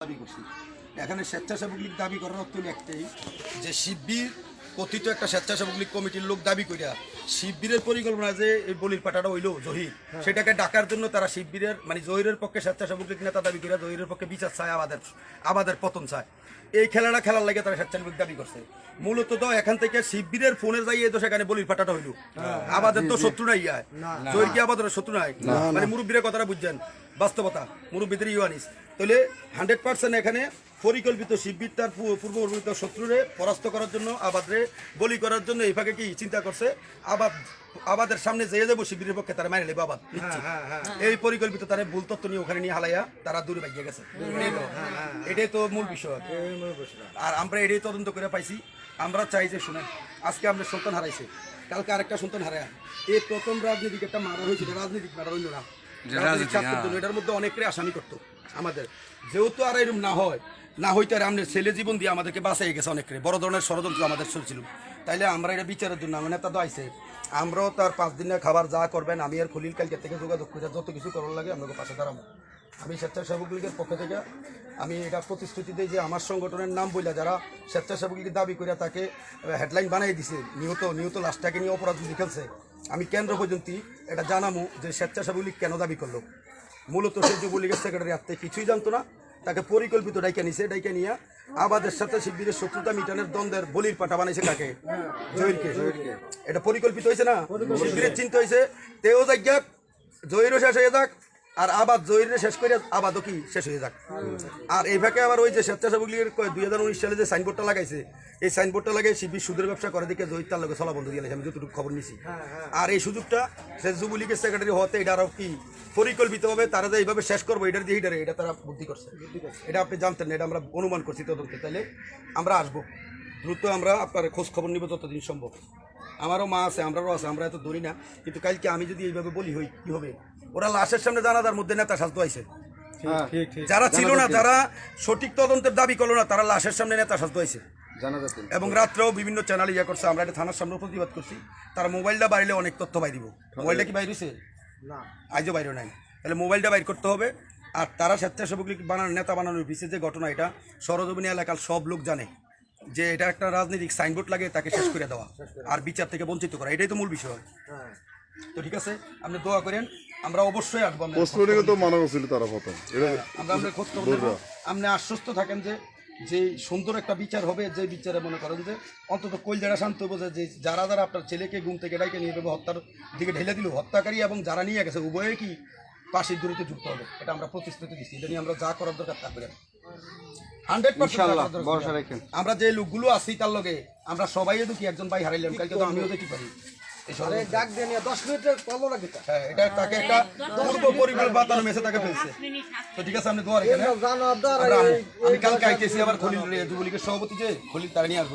দাবি করছি। এখানে স্বেচ্ছাসেবক লীগ দাবি করার অর্থ একটাই যে শিবির কথিত একটা স্বেচ্ছাসেবক লীগ কমিটির লোক দাবি করিয়া শিবিরের পরিকল্পনা যে এই বলির পাটাটা হইল জহির সেটাকে ডাকার জন্য তারা শিবিরের মানে জহিরের পক্ষে স্বেচ্ছাসেবক লীগ নেতা দাবি করিয়া জহিরের পক্ষে বিচার চায় আমাদের আমাদের পতন চায়। এই খেলাটা খেলার লাগে তারা স্বেচ্ছাসেবক দাবি করছে। মূলত তো এখান থেকে শিবিরের ফোনে যাইয়ে তো সেখানে বলির পাটাটা হইল। আমাদের তো শত্রু নাই ইয়া জহির কি আমাদের শত্রু নাই? মানে মুরব্বীরা কথাটা বুঝছেন। বাস্তবতা মুরব্বীদের ইউয়ানিস। তাহলে হান্ড্রেড পার্সেন্ট এখানে পরিকল্পিত শিবির তার পূর্ব পরিকল্পিত শত্রুরে পরাস্ত করার জন্য আবাদরে বলি করার জন্য এই ফাঁকে কি চিন্তা করছে? আবাদ আবাদের সামনে যেয়ে যাব শিবিরের পক্ষে তারা মেনে নেবে আবাদ এই পরিকল্পিত তারা ভুল তত্ত্ব নিয়ে ওখানে নিয়ে হালাইয়া তারা দূরে ভাগিয়ে গেছে। এটাই তো- মূল বিষয়। আর আমরা এটাই তদন্ত করে পাইছি। আমরা চাই যে শুনেন আজকে আমরা সন্তান হারাইছে। কালকে আরেকটা সন্তান হারায়। এই প্রথম রাজনীতিক একটা মারা হয়েছিল রাজনীতিক মারা হইল না। এটার মধ্যে অনেকের আসামি করতো আমাদের। যেহেতু আর এরকম না হয় না হইতে আর আমাদের ছেলে জীবন দিয়ে আমাদেরকে বাঁচাই গেছে অনেকের। বড় ধরনের ষড়যন্ত্র আমাদের চলছিল। তাইলে আমরা এটা বিচারের জন্য আমার নেতা তো আইসে আমরাও তার পাঁচ দিনের খাবার যা করবেন আমি আর খলিল কালকে থেকে যোগাযোগ করে যত কিছু করার লাগে আপনাকে পাশে দাঁড়াবো। আমি স্বেচ্ছাসেবক লীগের পক্ষ থেকে আমি এটা প্রতিশ্রুতি দিই যে আমার সংগঠনের নাম বইলা যারা স্বেচ্ছাসেবক লীগের দাবি করে তাকে হেডলাইন বানিয়ে দিছে নিহত নিহত লাশটাকে নিয়ে অপরাধ লিখেছে আমি কেন্দ্র পর্যন্ত এটা জানামো যে স্বেচ্ছাসেবী কেন দাবি করল। মূলত সে যুবলীগের সেক্রেটারি আত্মে কিছুই জানতো না, তাকে পরিকল্পিত ডাইকে নিছে, ডাইকে নিয়ে আমাদের সাথে শিবিরের শত্রুতা মিটানের দ্বন্দ্বের বলির পাঠা বানাইছে কাকে? জহিরকে। এটা পরিকল্পিত হয়েছে না? শিবিরের চিন্তা হয়েছে। তেও যাক জহিরও শেষ হয়ে যাক আর আবাদ জহিরে শেষ করে আবাদও কি শেষ হয়ে যাক। আর এই ফাঁকে আবার ওই যে স্বেচ্ছাসেবক লীগের দুই হাজার উনিশ সালে যে সাইনবোর্ডটা লাগাইছে, এই সাইনবোর্ডটা লাগাই শিবির সুদের ব্যবসা করে দিকে জহির তার লগে চলা বন্ধ দিয়ে আমি যতটুকু খবর নিছি। আর এই সুযোগটা সে যুবলীগের সেক্রেটারি হতে এটা আরও কি পরিকল্পিতভাবে তারা যে এইভাবে শেষ করব, এটার দিয়ে এটারে এটা তারা বুদ্ধি করছে। এটা আপনি জানতেন না, এটা আমরা অনুমান করছি তদন্তে। তাহলে আমরা আসব। দ্রুত আমরা আপনার খোঁজ খবর নিব যতদিন সম্ভব। আমারও মা আছে আমরাও আছে আমরা এত ধরি না কিন্তু কালকে আমি যদি এইভাবে বলি হই কি হবে? ওরা লাশের সামনে জানাজার মধ্যে নেতা সাজতে আইছে যারা ছিল না যারা সঠিক তদন্তের দাবি করল না তারা লাশের সামনে নেতা সাজতে আইছে এবং রাত্রেও বিভিন্ন চ্যানেল ইয়া করছে আমরা এটা থানার সামনে প্রতিবাদ করছি। তারা মোবাইলটা বাইরে অনেক তথ্য বাইর দিব। মোবাইলটা কি বাইর হয়েছে না। আজও বাইরে নাই। তাহলে মোবাইলটা বাইর করতে হবে। আর তারা স্বেচ্ছাসেবক লীগ বানানোর নেতা বানানোর পিছিয়ে যে ঘটনা এটা সরজমিনী এলাকার সব লোক জানে। যে এটা একটা রাজনৈতিক সাইনবোর্ড লাগে তাকে শেষ করে দেওয়া আর বিচার থেকে বঞ্চিত করা এটাই তো মূল বিষয়। হ্যাঁ তো ঠিক আছে আপনি দোয়া করেন আমরা অবশ্যই আসব পোস্টমর্টমে তো মানা করছিল তারা প্রথম। এটা আমরা আপনার খোঁজ খবর আপনি আশ্বস্ত থাকেন যে যে সুন্দর একটা বিচার হবে যে বিচারে মনে করেন যে অন্তত কইল যারা শান্ত হব যে যারা যারা আপনার ছেলেকে ঘুম থেকে ডাইকে নিয়ে যাব হত্যার দিকে ঢেলে দিল হত্যাকারী এবং যারা নিয়ে গেছে উভয়ে কি পাশের দূরত্বে যুক্ত হবে? এটা আমরা প্রতিশ্রুতি দিচ্ছি। এটা নিয়ে আমরা যা করার দরকার তা করেন। ইনশাআল্লাহ, ভরসা রাখেন। আমরা যে লোকগুলো আছি তার লগে আমরা সবাই দেখি একজন ভাই হারাইলাম কালকে তো আমিও দেখি পারি। ডাক মিনিটের কলো হ্যাঁ এটা তাকে একটা পূর্ব পরিবার বাতানো মেসে তাকে ফেলছে তো ঠিক আছে আপনি দোয়া রেখেন হ্যাঁ? আমু। আমি কালকে আইতেছি আবার খলিল যুবলীগের সভাপতি যে খলিল তারা নিয়ে আসব